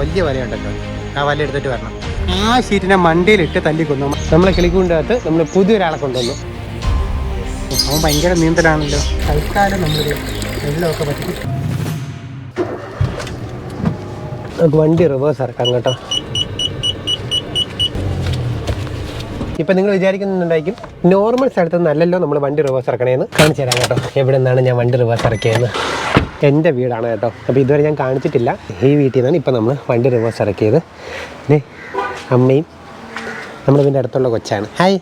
വലിയ വലയുണ്ടല്ലോ. ആ വല എടുത്തിട്ട് വരണം. ആ ഷീറ്റിനെ മണ്ടയിലിട്ട് തല്ലിക്കൊന്നു. നമ്മളെ കിളിക്കൂന്റെ അകത്ത് നമ്മൾ പുതിയൊരാളെ കൊണ്ടുവന്നു. അവൻ ഭയങ്കര നീന്തലാണല്ലോ. തൽക്കാലം നമ്മളൊരു വെള്ളമൊക്കെ പറ്റി നമുക്ക് വണ്ടി റിവേഴ്സ് ഇറക്കാം കേട്ടോ. ഇപ്പം നിങ്ങൾ വിചാരിക്കുന്നുണ്ടായിരിക്കും നോർമൽ സ്ഥലത്ത് നിന്നല്ലല്ലോ നമ്മൾ വണ്ടി റിവേഴ്സ് ഇറക്കണേന്ന്. കാണിച്ചു തരാം കേട്ടോ. എവിടെ നിന്നാണ് ഞാൻ വണ്ടി റിവേഴ്സ് ഇറക്കിയതെന്ന്. എന്റെ വീടാണ് കേട്ടോ. അപ്പോൾ ഇതുവരെ ഞാൻ കാണിച്ചിട്ടില്ല. ഈ വീട്ടിൽ നിന്നാണ് ഇപ്പം നമ്മൾ വണ്ടി റിവേഴ്സ് ഇറക്കിയത്. പിന്നെ അമ്മയും നമ്മൾ ഇതിന്റെ അടുത്തുള്ള കൊച്ചാണ്. Hi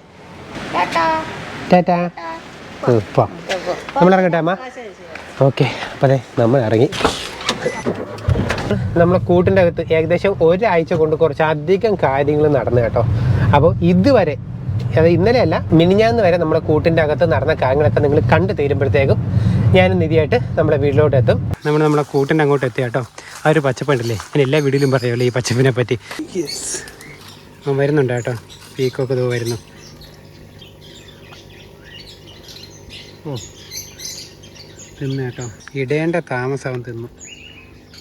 tata. ഇപ്പോൾ നമ്മൾ ഇറങ്ങട്ടെ അമ്മ? ഓക്കെ അപ്പോൾ അതെ നമ്മൾ ഇറങ്ങി. നമ്മളെ കൂട്ടിന്റെ അകത്ത് ഏകദേശം ഒരാഴ്ച കൊണ്ട് കുറച്ചധികം കാര്യങ്ങൾ നടന്നു കേട്ടോ. അപ്പോൾ ഇതുവരെ അത് ഇന്നലെയല്ല മിനിഞ്ഞാന്ന് വരെ നമ്മുടെ കൂട്ടിന്റെ അകത്ത് നടന്ന കാര്യങ്ങളൊക്കെ നിങ്ങൾ കണ്ടു തീരുമ്പോഴത്തേക്കും ഞാനും നിധിയായിട്ട് നമ്മുടെ വീട്ടിലോട്ട് എത്തും നമ്മൾ നമ്മുടെ കൂട്ടിന്റെ അങ്ങോട്ട് എത്തി കേട്ടോ ആ ഒരു പച്ചപ്പുണ്ടല്ലേ? ഞാൻ എല്ലാ വീട്ടിലും പറയുമല്ലോ ഈ പച്ചപ്പിനെ പറ്റി. അവൻ വരുന്നുണ്ട് കേട്ടോ. പീക്കൊക്കെ ഇത് വരുന്നു. ഓ. തിന്നു കേട്ടോ. ഇടേണ്ട താമസം തിന്നു.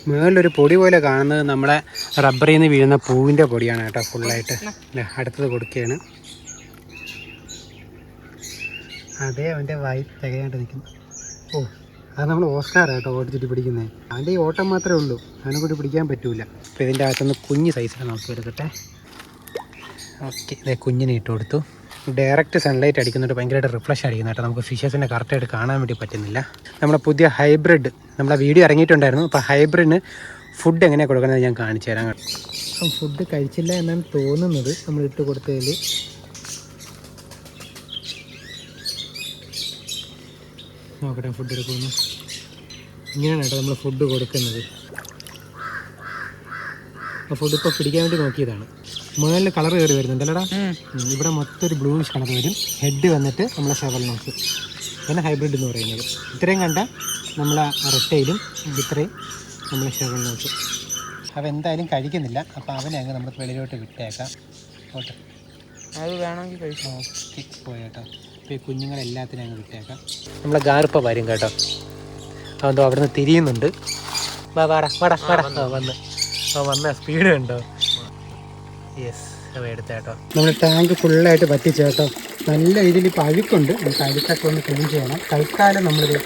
മുകളിലൊരു പൊടി പോലെ കാണുന്നത് നമ്മളെ റബ്ബറിൽ നിന്ന് വീഴുന്ന പൂവിന്റെ പൊടിയാണ് കേട്ടോ ഫുള്ളായിട്ട്. അല്ലേ അടുത്തത് കൊടുക്കുകയാണ്. അതേ അവന്റെ വായി തികയാണ്ട് നിൽക്കുന്നു. ഓ അത് നമ്മൾ ഓസ്കാർ കേട്ടോ ഓടിച്ചിട്ട് പിടിക്കുന്നത് അവന്റെ ഈ ഓട്ടം മാത്രമേ ഉള്ളൂ. അതിനെ കൂടി പിടിക്കാൻ പറ്റൂല. അപ്പോൾ ഇതിന്റെ അകത്തുനിന്ന് കുഞ്ഞ് സൈസിലാണ് നമുക്ക് എടുക്കട്ടെ. ഓക്കെ ഇതേ കുഞ്ഞിനെ ഇട്ട് കൊടുത്തു. ഡയറക്റ്റ് സൺലൈറ്റ് അടിക്കുന്നുണ്ട് ഭയങ്കരമായിട്ട് റിഫ്ലഷ് അടിക്കുന്നു കേട്ടോ. നമുക്ക് ഫിഷസിനെ കറക്റ്റായിട്ട് കാണാൻ വേണ്ടി പറ്റുന്നില്ല. നമ്മുടെ പുതിയ ഹൈബ്രിഡ് നമ്മളെ വീഡിയോ ഇറങ്ങിയിട്ടുണ്ടായിരുന്നു. അപ്പോൾ ഹൈബ്രിഡിന് ഫുഡ് എങ്ങനെയാണ് കൊടുക്കുന്നത് ഞാൻ കാണിച്ചു തരാം ഫുഡ് കഴിച്ചില്ല എന്നാണ് തോന്നുന്നത്. നമ്മൾ ഇട്ട് കൊടുത്തതിൽ നോക്കട്ടെ ഫുഡ് എടുക്കുന്നു ഇങ്ങനെയാണ് കേട്ടോ നമ്മൾ ഫുഡ് കൊടുക്കുന്നത്. അപ്പോൾ ഫുഡ് ഇപ്പോൾ പിടിക്കാൻ വേണ്ടി നോക്കിയതാണ്. മുകളിൽ കളർ കയറി വരുന്നുണ്ട് അല്ലടാ? ഉം, ഇവിടെ മൊത്തം ഒരു ബ്ലൂയിഷ് കളർ വരും. ഹെഡ് വന്നിട്ട് നമ്മളെ ഷവൽ നോക്ക്. അതാണ് ഹൈബ്രിഡ് എന്ന് പറയുന്നത്. ഇത്രയും കണ്ട നമ്മളെ റെട്ടയിലും ഇത്രയും നമ്മളെ ഷവൽ നോക്ക്. അവ എന്തായാലും കഴിക്കുന്നില്ല. അപ്പോൾ അവനെ അങ്ങ് നമ്മൾ വെളിയിലോട്ട് വിട്ടേക്കാം. ഓട്ടെ അത് വേണമെങ്കിൽ കഴിക്കാം. പോയേട്ടോ അപ്പോൾ ഈ കുഞ്ഞുങ്ങളെല്ലാത്തിനും അങ്ങ് വിട്ടേക്കാം. നമ്മളെ ഗാർപ്പ വരും കേട്ടോ. അതെന്തോ അവിടുന്ന് തിരിയുന്നുണ്ട്. വാ വാടാ വാടാ വാടാ. ആ വന്ന്. ആ വന്ന. സ്പീഡ് കണ്ടോ? യെസ് അവ എടുത്തേട്ടോ നമ്മൾ ടാങ്ക് ഫുള്ളായിട്ട് പറ്റിച്ചേട്ടോ നല്ല രീതിയിൽ ഇപ്പോൾ അഴുക്കുണ്ട്. നമുക്ക് അഴുക്കൊക്കെ ഒന്ന് ക്ലീൻ ചെയ്യണം. തൽക്കാലം നമ്മളൊരു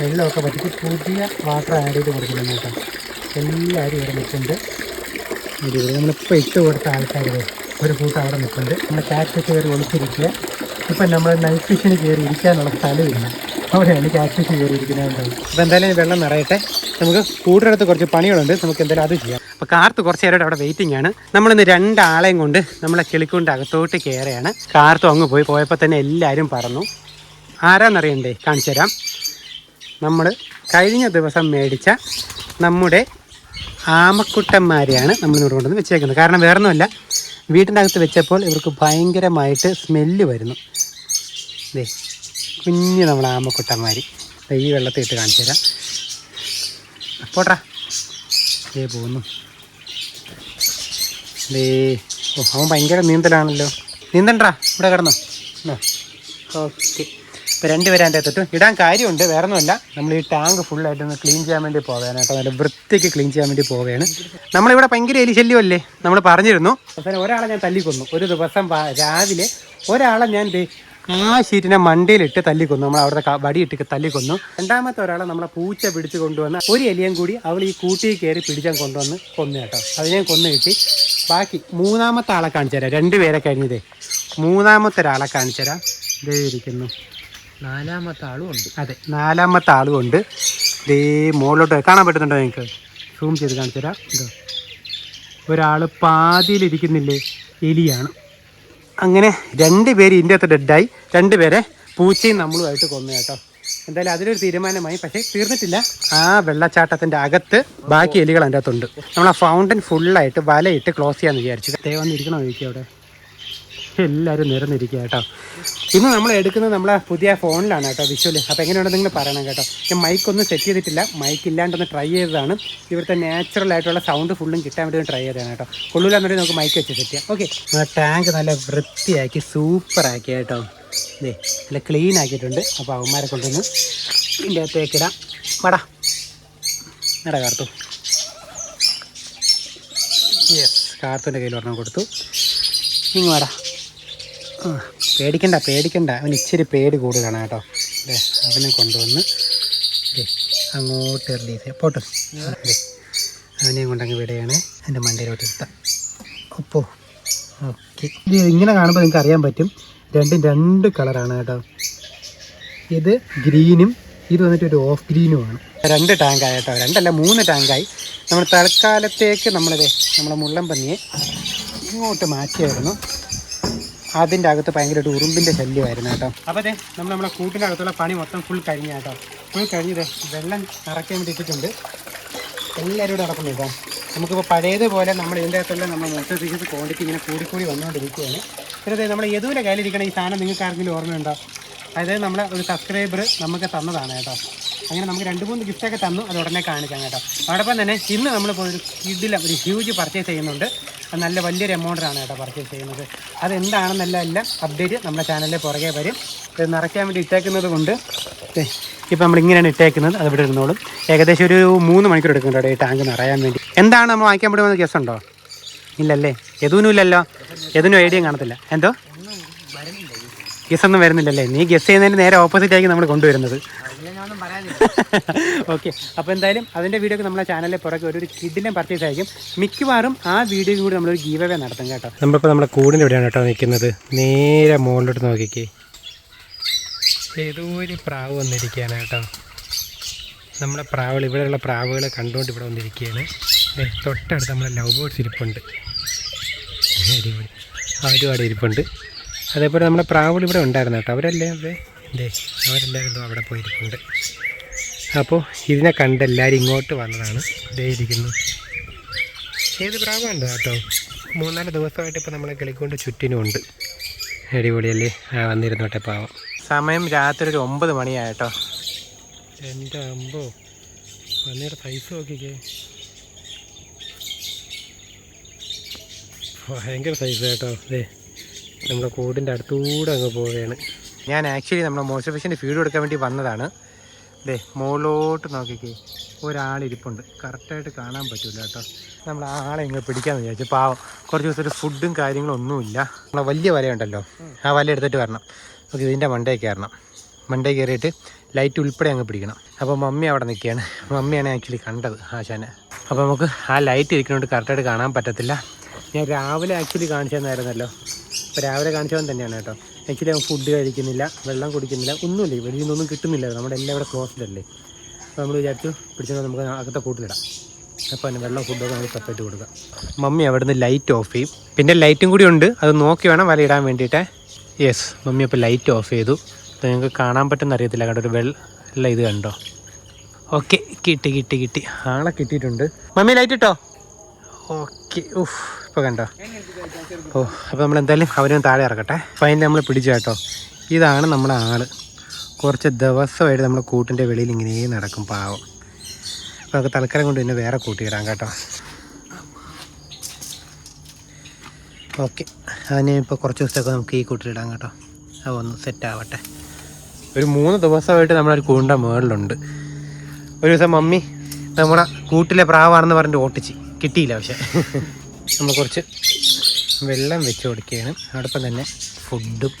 വെള്ളമൊക്കെ പറ്റിച്ച് പുതിയ വാട്ടർ ആഡ് ചെയ്ത് കൊടുക്കണം കേട്ടോ. എല്ലാവരും ഇവിടെ നിൽക്കുന്നുണ്ട് നമ്മളിപ്പോൾ ഇട്ട് കൊടുത്ത ആൾക്കാർ ഒരു കൂട്ടം അവിടെ നിൽക്കുന്നുണ്ട് നമ്മൾ കാറ്റ് കയറി ഒളിച്ചിരിക്കുക. ഇപ്പം നമ്മൾ നൈറ്റ് ഫിഷിന് കയറി ഇരിക്കാനുള്ള സ്ഥലമില്ല. അവിടെയാണ് ക്യാറ്റ് ഫിഷ് കയറി ഇരിക്കുന്നത്. അപ്പോൾ എന്തായാലും വെള്ളം നിറയട്ടെ. നമുക്ക് കൂട്ടിനടുത്ത് കുറച്ച് പണികളുണ്ട്. നമുക്ക് എന്തായാലും അത് ചെയ്യാം. അപ്പോൾ കാർത്ത് കുറച്ച് നേരം അവിടെ വെയിറ്റിംഗ് ആണ്. നമ്മളിന്ന് രണ്ടാളെയും കൊണ്ട് നമ്മളെ കിളിക്കൊണ്ട് അകത്തോട്ട് കയറുകയാണ്. കാർത്തും അങ്ങ് പോയി പോയപ്പോൾ തന്നെ എല്ലാവരും പറന്നു. ആരാന്നറിയണ്ടേ? കാണിച്ചു തരാം. നമ്മൾ കഴിഞ്ഞ ദിവസം മേടിച്ച നമ്മുടെ ആമക്കുട്ടന്മാരെയാണ് നമ്മൾ ഇവിടെ കൊണ്ടുവന്ന് വെച്ചേക്കുന്നത്. കാരണം വേറൊന്നുമല്ല. വീട്ടിന്റെ അകത്ത് വെച്ചപ്പോൾ ഇവർക്ക് ഭയങ്കരമായിട്ട് സ്മെല്ല് വരുന്നു. ദേ കുഞ്ഞ് നമ്മൾ ആമക്കുട്ടന്മാർ ഈ വെള്ളത്തിൽ ഇട്ട് കാണിച്ചു തരാം. പോട്ടാ ദേ പോകുന്നു ദേ ഓ അവൻ ഭയങ്കര നീന്തലാണല്ലോ. നീന്തണ്ടാ? ഇവിടെ കിടന്നോ. ഓക്കെ. ഇപ്പോൾ രണ്ടുപേരും അതിന്റെ അകത്തിട്ട് ഇടാൻ കാര്യമുണ്ട് വേറെ ഒന്നുമല്ല നമ്മൾ ഈ ടാങ്ക് ഫുള്ളായിട്ട് ഒന്ന് ക്ലീൻ ചെയ്യാൻ വേണ്ടി പോവുകയാണ് കേട്ടോ. നല്ല വൃത്തിക്ക് ക്ലീൻ ചെയ്യാൻ വേണ്ടി പോവുകയാണ്. നമ്മളിവിടെ ഭയങ്കര എലിശല്യമല്ലേ നമ്മൾ പറഞ്ഞിരുന്നു. അവസാനം ഒരാളെ ഞാൻ തല്ലിക്കൊന്നു. ഒരു ദിവസം രാവിലെ ഒരാളെ ഞാൻ ആ ഷീറ്റിനെ മണ്ടയിലിട്ട് തല്ലിക്കൊന്നു. നമ്മൾ അവിടുത്തെ വടിയിട്ട് തല്ലിക്കൊന്നു. രണ്ടാമത്തെ ഒരാളെ നമ്മളെ പൂച്ച പിടിച്ച് കൊണ്ടുവന്ന ഒരു എലിയും കൂടി അവൾ ഈ കൂട്ടിയിൽ കയറി പിടിച്ചാൽ കൊണ്ടുവന്ന് കൊന്നു കേട്ടോ. അത് ഞാൻ കൊന്നു കിട്ടി. ബാക്കി മൂന്നാമത്തെ ആളെ കാണിച്ചു തരാം. രണ്ടുപേരെ കഴിഞ്ഞതേ. മൂന്നാമത്തെ ഒരാളെ കാണിച്ചു തരാം. ഇതേ ഇരിക്കുന്നു. നാലാമത്തെ ഉണ്ട്. അതെ നാലാമത്തെ ആളും ഉണ്ട്. ദേ മുകളിലോട്ട് കാണാൻ പറ്റുന്നുണ്ടോ നിങ്ങൾക്ക്? സൂം ചെയ്ത് കാണിച്ചു തരാം. ഇതോ. ഒരാൾ പാതിയിലിരിക്കുന്നില്ലേ? എലിയാണ്. അങ്ങനെ രണ്ട് പേര് ഇതിന്റെ അകത്ത് ഡെഡായി രണ്ട് പേരെ പൂച്ചയും നമ്മളുമായിട്ട് കൊന്നു കേട്ടോ. എന്തായാലും അതിലൊരു തീരുമാനമായി. പക്ഷേ തീർന്നിട്ടില്ല. ആ വെള്ളച്ചാട്ടത്തിന്റെ അകത്ത് ബാക്കി എലികൾ അതിന്റെ അകത്തുണ്ട്. നമ്മൾ ആ ഫൗണ്ടൻ ഫുള്ളായിട്ട് വലയിട്ട് ക്ലോസ് ചെയ്യാമെന്ന് വിചാരിച്ചു. ദയവന്നിരിക്കണോ ചോദിക്കുക അവിടെ? എല്ലാവരും നിരന്നിരിക്കുക കേട്ടോ. ഇന്ന് നമ്മൾ എടുക്കുന്നത് നമ്മളെ പുതിയ ഫോണിലാണ് കേട്ടോ വിഷ്വൽ. അപ്പോൾ എങ്ങനെയുണ്ടെന്ന് നിങ്ങൾ പറയണം കേട്ടോ. ഞാൻ മൈക്ക് ഒന്നും സെറ്റ് ചെയ്തിട്ടില്ല. മൈക്ക് ഇല്ലാണ്ടൊന്ന് ട്രൈ ചെയ്തതാണ്. ഇവിടുത്തെ നാച്ചുറൽ ആയിട്ടുള്ള സൗണ്ട് ഫുള്ളും കിട്ടാൻ വേണ്ടി ട്രൈ ചെയ്തതാണ് കേട്ടോ. കൊള്ളൂലെന്നുണ്ടെങ്കിൽ നമുക്ക് മൈക്ക് വെച്ച് സെറ്റ് ചെയ്യാം. ഓക്കെ ടാങ്ക് നല്ല വൃത്തിയാക്കി സൂപ്പറാക്കി കേട്ടോ. ഇതേ നല്ല ക്ലീൻ ആക്കിയിട്ടുണ്ട്. അപ്പോൾ അവന്മാരെ കൊണ്ടുവന്ന് ഇതിന്റെ അകത്തേക്ക് ഇടാം. വടാ. എടാ കാർത്തു. യെസ് കാർത്തുന്റെ കയ്യിൽ ഒരെണ്ണം കൊടുത്തു. നിങ്ങൾ വടാ. ആ. പേടിക്കണ്ട പേടിക്കണ്ട. അവന് ഇച്ചിരി പേടി കൂടുതലാണ് കേട്ടോ. അല്ലേ അവനെ കൊണ്ടുവന്ന് അങ്ങോട്ട് റിലീസ് ചെയ്യാം പോട്ടെ. അല്ലേ അവനെയും കൊണ്ടങ്ങ് വിടുകയാണ്. എന്റെ മണ്ടയിലോട്ട് ഇരുത്താം ഒപ്പോ. ഓക്കെ. ഇങ്ങനെ കാണുമ്പോൾ നിങ്ങൾക്ക് അറിയാൻ പറ്റും. രണ്ടും രണ്ട് കളറാണ് കേട്ടോ. ഇത് ഗ്രീനും ഇത് വന്നിട്ട് ഒരു ഓഫ് ഗ്രീനുമാണ് രണ്ട് ടാങ്കായി കേട്ടോ. രണ്ടല്ല മൂന്ന് ടാങ്കായി. നമ്മൾ തൽക്കാലത്തേക്ക് നമ്മളതേ നമ്മളെ മുള്ളൻ പന്നിയെ ഇങ്ങോട്ട് മാറ്റിയായിരുന്നു. അതിന്റെ അകത്ത് ഭയങ്കരമായിട്ട് ഉറുമ്പിന്റെ ശല്യമായിരുന്നു കേട്ടോ. അപ്പോൾ അതെ നമ്മൾ നമ്മുടെ കൂട്ടിന്റെ അകത്തുള്ള പണി മൊത്തം ഫുൾ കഴിഞ്ഞ കേട്ടോ. ഫുൾ കഴിഞ്ഞത് വെള്ളം നിറയ്ക്കാൻ വേണ്ടിയിട്ടുണ്ട് എല്ലാവരും നടക്കുന്നു കേട്ടോ നമുക്കിപ്പോൾ പഴയതുപോലെ നമ്മൾ ഇതിന്റെ അകത്തുള്ള നമ്മൾ മൊത്തം സീസ് ക്വാണ്ടിറ്റി ഇങ്ങനെ കൂടിക്കൂടി വന്നുകൊണ്ടിരിക്കുകയാണ് പിന്നെ ദേ നമ്മുടെ യദുവിന്റെ കയ്യിലിരിക്കണ ഈ സാധനം നിങ്ങൾക്ക് ആർക്കെങ്കിലും ഓർമ്മയുണ്ടോ? അതായത് നമ്മളെ ഒരു സബ്സ്ക്രൈബർ നമുക്ക് തന്നതാണ് കേട്ടോ. അങ്ങനെ നമുക്ക് രണ്ട് മൂന്ന് ഗിഫ്റ്റൊക്കെ തന്നു അത് ഉടനെ കാണിക്കാം കേട്ടോ. അതോടൊപ്പം തന്നെ ഇന്ന് നമ്മളിപ്പോൾ ഒരു കിഡിലും ഒരു ഹ്യൂജ് പർച്ചേസ് ചെയ്യുന്നുണ്ട്. അത് നല്ല വലിയൊരു എമൗണ്ടിലാണ് കേട്ടോ പർച്ചേസ് ചെയ്യുന്നത്. അതെന്താണെന്നല്ല എല്ലാം അപ്ഡേറ്റ് നമ്മുടെ ചാനലിൽ പുറകെ വരും. ഇത് നിറയ്ക്കാൻ വേണ്ടി ഇട്ടേക്കുന്നത് കൊണ്ട് ഇപ്പം നമ്മൾ ഇങ്ങനെയാണ് ഇട്ടേക്കുന്നത്. അത് ഇവിടെ ഇരുന്നോളും. ഏകദേശം ഒരു മൂന്ന് മണിക്കൂർ എടുക്കുന്നുണ്ട് ഈ ടാങ്ക് നിറയാൻ വേണ്ടി. എന്താണ് നമ്മൾ വാങ്ങിക്കാൻ പറ്റുമെന്ന് ഗസ് ഉണ്ടോ? ഇല്ലല്ലേ? എതുവിനും ഇല്ലല്ലോ. എതിനും ഐഡിയയും കാണത്തില്ല. എന്തോ? ഗസ് ഒന്നും വരുന്നില്ലല്ലേ? നീ ഗസ് ചെയ്യുന്നതിന് നേരെ ഓപ്പോസിറ്റ് ആയിരിക്കും നമ്മൾ കൊണ്ടുവരുന്നത് ഓക്കെ. അപ്പോൾ എന്തായാലും അതിന്റെ വീഡിയോ ഒക്കെ നമ്മളെ ചാനലിൽ പുറകെ ഒരു കിഡിലും പർച്ചേസ് ആയിരിക്കും. മിക്കവാറും ആ വീഡിയോ കൂടി നമ്മളൊരു ഗീവ് അവേ നടത്തും കേട്ടോ. നമ്മളിപ്പോൾ നമ്മുടെ കൂടിന്റെ എവിടെയാണ് കേട്ടോ നിൽക്കുന്നത്. നേരെ മുകളിലോട്ട് നോക്കിക്കേ. ഏതോ ഒരു പ്രാവ് വന്നിരിക്കുകയാണ് കേട്ടോ. നമ്മുടെ പ്രാവുകൾ ഇവിടെയുള്ള പ്രാവുകളെ കണ്ടുകൊണ്ട് ഇവിടെ വന്നിരിക്കുകയാണ്. ദേ, തൊട്ടടുത്ത് നമ്മുടെ ലവ് ബേർഡ്സ് ഇരിപ്പുണ്ട്. അടിപൊളി. അവരും അവിടെ ഇരിപ്പുണ്ട്. അതേപോലെ നമ്മുടെ പ്രാവുകൾ ഇവിടെ ഉണ്ടായിരുന്നു കേട്ടോ. അവരല്ലേ അതെ ദേ അവരെല്ലാവരും അവിടെ പോയിരിക്കുന്നുണ്ട് അപ്പോൾ ഇതിനെ കണ്ട് എല്ലാവരും ഇങ്ങോട്ട് വന്നതാണ്. ഇതേ ഇരിക്കുന്നു. ഏത് പ്രാവുണ്ട് കേട്ടോ? മൂന്നാൽ ദിവസമായിട്ട് ഇപ്പോൾ നമ്മളെ കിളിക്കൊണ്ട് ചുറ്റിനും ഉണ്ട്. അടിപൊളിയല്ലേ? ആ വന്നിരുന്നോട്ടെ പാവം. സമയം രാത്രി ഒരു ഒമ്പത് മണിയായിട്ടോ എന്റെ അമ്പോ പന്നിയുടെ സൈസ് നോക്കിക്കേ. ഭയങ്കര സൈസ് കേട്ടോ. അതെ നമ്മുടെ കൂടിന്റെ അടുത്തൂടെ അങ്ങ് പോവുകയാണ്. ഞാൻ ആക്ച്വലി നമ്മുടെ മോശഫിഷിന്റെ ഫീഡ് കൊടുക്കാൻ വേണ്ടി വന്നതാണ്. ദേ മുകളിലോട്ട് നോക്കിക്കേ. ഒരാളിരിപ്പുണ്ട്. കറക്റ്റായിട്ട് കാണാൻ പറ്റില്ല കേട്ടോ. നമ്മൾ ആ ആളെ ഇങ്ങനെ പിടിക്കാമെന്ന് വിചാരിച്ചു. പാവം. കുറച്ച് ദിവസം ഒരു ഫുഡും കാര്യങ്ങളും ഒന്നുമില്ല. നമ്മളെ വലിയ വലയുണ്ടല്ലോ. ആ വല എടുത്തിട്ട് വരണം. നമുക്ക് ഇതിന്റെ മണ്ടേ കയറണം മണ്ടേ കയറിയിട്ട് ലൈറ്റ് ഉൾപ്പെടെ അങ്ങ് പിടിക്കണം. അപ്പോൾ മമ്മി അവിടെ നിൽക്കുകയാണ്. മമ്മിയാണ് ആക്ച്വലി കണ്ടത് ആശാനെ. അപ്പോൾ നമുക്ക് ആ ലൈറ്റ് ഇരിക്കുന്നതുകൊണ്ട് കറക്റ്റായിട്ട് കാണാൻ പറ്റത്തില്ല. ഞാൻ രാവിലെ ആക്ച്വലി കാണിച്ചു തന്നായിരുന്നല്ലോ. അപ്പോൾ രാവിലെ കാണിച്ചവൻ തന്നെയാണ് കേട്ടോ. ആക്ച്വലി അവൻ ഫുഡ് കഴിക്കുന്നില്ല വെള്ളം കുടിക്കുന്നില്ല ഒന്നുമില്ല. വെളിയിൽ നിന്നൊന്നും കിട്ടുന്നില്ല. നമ്മുടെ എല്ലാം ഇവിടെ ക്ലോസ്ഡ് അല്ലേ? അപ്പോൾ നമ്മൾ വിചാരിച്ചു പിടിച്ചത് നമുക്ക് അകത്തെ കൂട്ടിലിടാം. അപ്പോൾ അതിന് വെള്ളം ഫുഡൊക്കെ നമുക്ക് സെപ്പറേറ്റ് കൊടുക്കാം. മമ്മി അവിടുന്ന് ലൈറ്റ് ഓഫ് ചെയ്യും. പിന്നെ ലൈറ്റും കൂടി ഉണ്ട്. അത് നോക്കി വേണം വല ഇടാൻ വേണ്ടിയിട്ട്. യെസ് മമ്മി അപ്പോൾ ലൈറ്റ് ഓഫ് ചെയ്തു. അപ്പോൾ ഞങ്ങൾക്ക് കാണാൻ പറ്റുന്ന അറിയത്തില്ല. കണ്ടോ ഒരു വെള്ള ഇത് കണ്ടോ? ഓക്കെ കിട്ടി കിട്ടി കിട്ടി. ആളെ കിട്ടിയിട്ടുണ്ട്. മമ്മി ലൈറ്റ് ഇട്ടോ? ഓക്കെ ഉഫ്. ഇപ്പോൾ കണ്ടോ? ഓ അപ്പോൾ നമ്മൾ എന്തായാലും അവരും താഴെ ഇറക്കട്ടെ. ഫൈനൽ നമ്മൾ പിടിച്ചു കേട്ടോ. ഇതാണ് നമ്മുടെ ആൾ. കുറച്ച് ദിവസമായിട്ട് നമ്മൾ കൂട്ടിന്റെ വെളിയിൽ ഇങ്ങനെ നടക്കും പാവം. അപ്പോൾ നമുക്ക് തൽക്കാലം കൊണ്ട് പിന്നെ വേറെ കൂട്ടിയിടാം കേട്ടോ. ഓക്കെ. അതിന് ഇപ്പോൾ കുറച്ച് ദിവസമൊക്കെ നമുക്ക് ഈ കൂട്ടിലിടാം കേട്ടോ. അത് ഒന്ന് സെറ്റ് ആവട്ടെ. ഒരു മൂന്ന് ദിവസമായിട്ട് നമ്മളൊരു കൂണ്ട മുകളിലുണ്ട് ഒരു ദിവസം മമ്മി നമ്മളെ കൂട്ടിലെ പ്രാവാണെന്ന് പറഞ്ഞിട്ട് ഓട്ടിച്ച്. കിട്ടിയില്ല പക്ഷേ. നമ്മൾ കുറച്ച് വെള്ളം വെച്ച് കൊടുക്കുകയാണ്. അതോടൊപ്പം തന്നെ ഫുഡും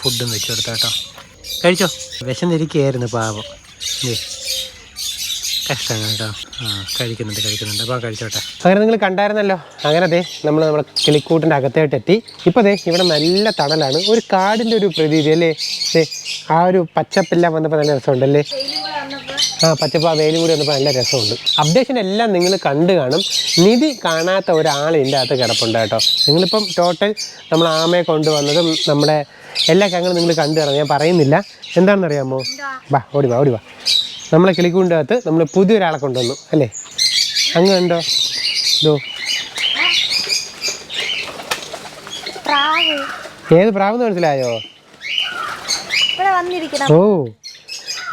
ഫുഡും വെച്ച് കൊടുത്താ കേട്ടോ. കഴിച്ചോ? വിശന്നിരിക്കുകയായിരുന്നു പാവം. ദേ കഷ്ടം കേട്ടോ. ആ കഴിക്കുന്നുണ്ട് കഴിക്കുന്നുണ്ട്. അപ്പോൾ കഴിച്ചോട്ടെ. അങ്ങനെ നിങ്ങൾ കണ്ടായിരുന്നല്ലോ. അങ്ങനെ അതെ നമ്മൾ നമ്മുടെ കിളിക്കൂട്ടിന്റെ അകത്തേട്ട് എത്തി. ഇപ്പോൾ അതെ ഇവിടെ നല്ല തണലാണ്. ഒരു കാടിന്റെ ഒരു പ്രതീതി അല്ലേ? ആ ഒരു പച്ചപ്പെല്ലാം വന്നപ്പോൾ നല്ല രസമുണ്ടല്ലേ? ആ പച്ചപ്പ് ആ വേലി കൂടി വന്നപ്പോൾ നല്ല രസമുണ്ട്. അപ്ഡേഷൻ എല്ലാം നിങ്ങൾ കണ്ടു കാണും. നിധി കാണാത്ത ഒരാൾ ഇതിന്റെ അകത്ത് കിടപ്പുണ്ട് കേട്ടോ. നിങ്ങളിപ്പം ടോട്ടൽ നമ്മൾ ആമയെ കൊണ്ടുവന്നതും നമ്മുടെ എല്ലാ കാര്യങ്ങളും നിങ്ങൾ കണ്ടു കാണും. ഞാൻ പറയുന്നില്ല. എന്താണെന്ന് അറിയാമോ വാ ഓടി വാ ഓടി വാ. നമ്മളെ കിളിക്കൂടിന്റെ അകത്ത് നമ്മൾ പുതിയൊരാളെ കൊണ്ടുവന്നു അല്ലേ? അങ്ങ് കണ്ടോ? ഇതോ. പ്രാവ്. ഏത് പ്രാവെന്ന് മനസ്സിലായോ? ഓ.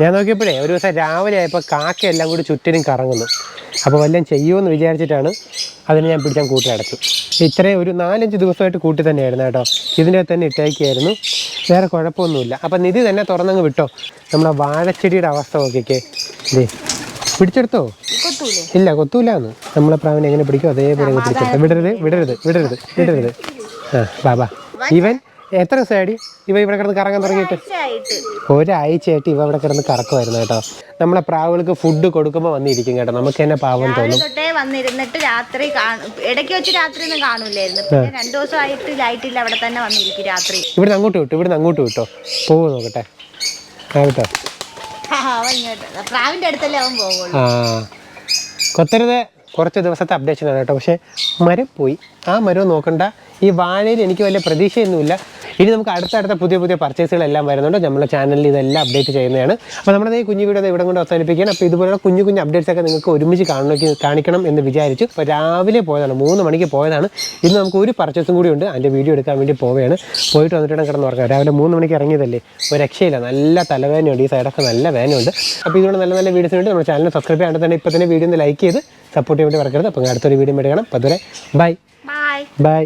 ഞാൻ നോക്കിയപ്പോഴേ ഒരു ദിവസം രാവിലെ ആയപ്പോൾ കാക്ക എല്ലാം കൂടി ചുറ്റിനും കറങ്ങുന്നു. അപ്പോൾ വല്ലതും ചെയ്യുമെന്ന് വിചാരിച്ചിട്ടാണ് അതിനെ ഞാൻ പിടിച്ചാൽ കൂട്ടിലടച്ചു ഇത്രയും ഒരു നാലഞ്ച് ദിവസമായിട്ട് കൂട്ടി തന്നെയായിരുന്നു കേട്ടോ. ഇതിന്റെ തന്നെ ഇട്ടേക്കായിരുന്നു വേറെ കുഴപ്പമൊന്നുമില്ല. അപ്പോൾ നിധി തന്നെ തുറന്നങ്ങ് വിട്ടോ. നമ്മളെ വാഴച്ചെടിയുടെ അവസ്ഥ നോക്കിക്കേ. ദേ പിടിച്ചെടുത്തോ? ഇല്ല കൊത്തൂല എന്ന് നമ്മളെ പ്രാവിനെ എങ്ങനെ പിടിക്കും അതേപോലെ പിടിച്ചെടുത്തോ. വിടരുത് വിടരുത് വിടരുത് വിടരുത്. ആ ബാബാ ഇവൻ എത്ര ദിവസമായി ഇവ ഇവിടെ കിടന്ന് കറങ്ങാൻ തുടങ്ങിയിട്ട്? ഒരാഴ്ചയായിട്ട്. ഇവ ഇവിടെ കിടന്ന് കറക്കുമായിരുന്നു കേട്ടോ. നമ്മളെ പ്രാവുകൾക്ക് ഫുഡ് കൊടുക്കുമ്പോൾ വന്നിരിക്കും കേട്ടോ. നമുക്ക് തന്നെ പാവം തോന്നും. വന്നിരുന്നിട്ട് രാത്രി ഇടയ്ക്ക് വെച്ച് രാത്രി ഒന്നും കാണൂലായിരുന്നു രണ്ടു ദിവസമായിട്ട് ലൈറ്റ് ഇല്ല അവിടെ തന്നെ വന്നിരിക്കും രാത്രി. ഇവിടുന്ന് അങ്ങോട്ട് വിട്ടു ഇവിടുന്ന് അങ്ങോട്ട് വിട്ടോ. പോവോ നോക്കട്ടെ. ആ പ്രാവിന്റെ അടുത്തല്ലേ അവൻ പോകുള്ളൂ ആ. കൊത്തരുത്. കുറച്ച് ദിവസത്തെ അപ്ഡേഷനാണ് കേട്ടോ. പക്ഷേ മരം പോയി. ആ മരം നോക്കണ്ട. ഈ വാഴയിൽ എനിക്ക് വലിയ പ്രതീക്ഷയൊന്നുമില്ല. ഇനി നമുക്ക് അടുത്തടുത്ത പുതിയ പുതിയ പർച്ചേസുകളെല്ലാം വരുന്നുണ്ട്. നമ്മുടെ ചാനലിൽ ഇതെല്ലാം അപ്ഡേറ്റ് ചെയ്യുന്നതാണ്. അപ്പോൾ നമ്മുടെ ഈ കുഞ്ഞു വീഡിയോ ഇവിടെ കൊണ്ട് അവസാനിപ്പിക്കുകയാണ്. അപ്പോൾ ഇതുപോലുള്ള കുഞ്ഞു കുഞ്ഞു അപ്ഡേറ്റ്സ് ഒക്കെ നിങ്ങൾക്ക് ഒരുമിച്ച് കാണണമെങ്കിൽ കാണിക്കണം എന്ന് വിചാരിച്ചു. അപ്പോൾ രാവിലെ പോയതാണ്. മൂന്ന് മണിക്ക് പോയതാണ്. ഇന്ന് നമുക്ക് ഒരു പർച്ചേസും കൂടി ഉണ്ട്. അതിന്റെ വീഡിയോ എടുക്കാൻ വേണ്ടി പോവുകയാണ്. പോയിട്ട് വന്നിട്ട് കിടന്ന് ഉറങ്ങാം രാവിലെ മൂന്ന് മണിക്ക് ഇറങ്ങിയതല്ലേ? ഒരു രക്ഷയില്ല. നല്ല തലവേദനയുണ്ട്. ഈ സൈഡൊക്കെ നല്ല വേദനയുണ്ട്. അപ്പോൾ ഇതുകൊണ്ട് നല്ല നല്ല വീഡിയോസ് ഉണ്ട്. നമ്മുടെ ചാനൽ സബ്സ്ക്രൈബ് ചെയ്യാണ്ട് തന്നെ ഇപ്പോൾ തന്നെ വീഡിയോ ഒന്ന് ലൈക്ക് ചെയ്ത് സപ്പോർട്ട് ചെയ്യാൻ വേണ്ടി മറക്കരുത്. അപ്പോൾ അടുത്തൊരു വീഡിയോ വേണ്ടി കാണാം. അതുവരെ ബൈ. Bye bye.